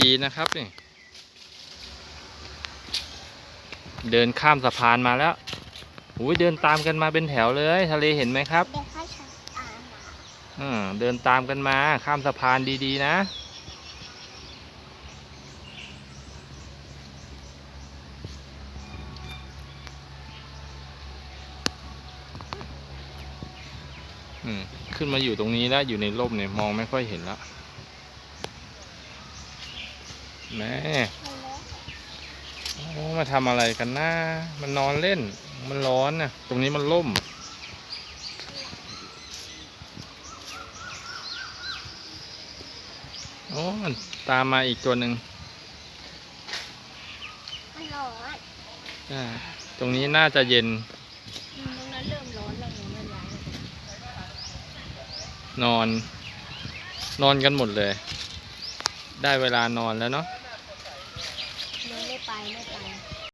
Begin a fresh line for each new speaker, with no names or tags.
จีนะครับนี่เดินข้ามสะพานมาแล้วอุ้ยเดินตามกันมาเป็นแถวเลย ทะเลเห็นไหมครับ
เด็กเขาชอบอ่าน
อืมเดินตามกันมาข้ามสะพานดีๆนะอืมขึ้นมาอยู่ตรงนี้แล้วอยู่ในร่มเนี่ยมองไม่ค่อยเห็นแล้ว แม่โอ้มาทำอะไรกันนะมันนอนเล่น มันร้อนนะตรงนี้มันร่ม โอ้มันตามมาอีกตัวหนึ่ง
มันร้อน
อ่าตรงนี้น่าจะเย็น
อืมตรงนั้นเริ่มร้อนแล้วหนูมันย้าย
นอน นอนกันหมดเลย ได้เวลานอนแล้วเนาะ
ไม่ได้ไปไม่ไป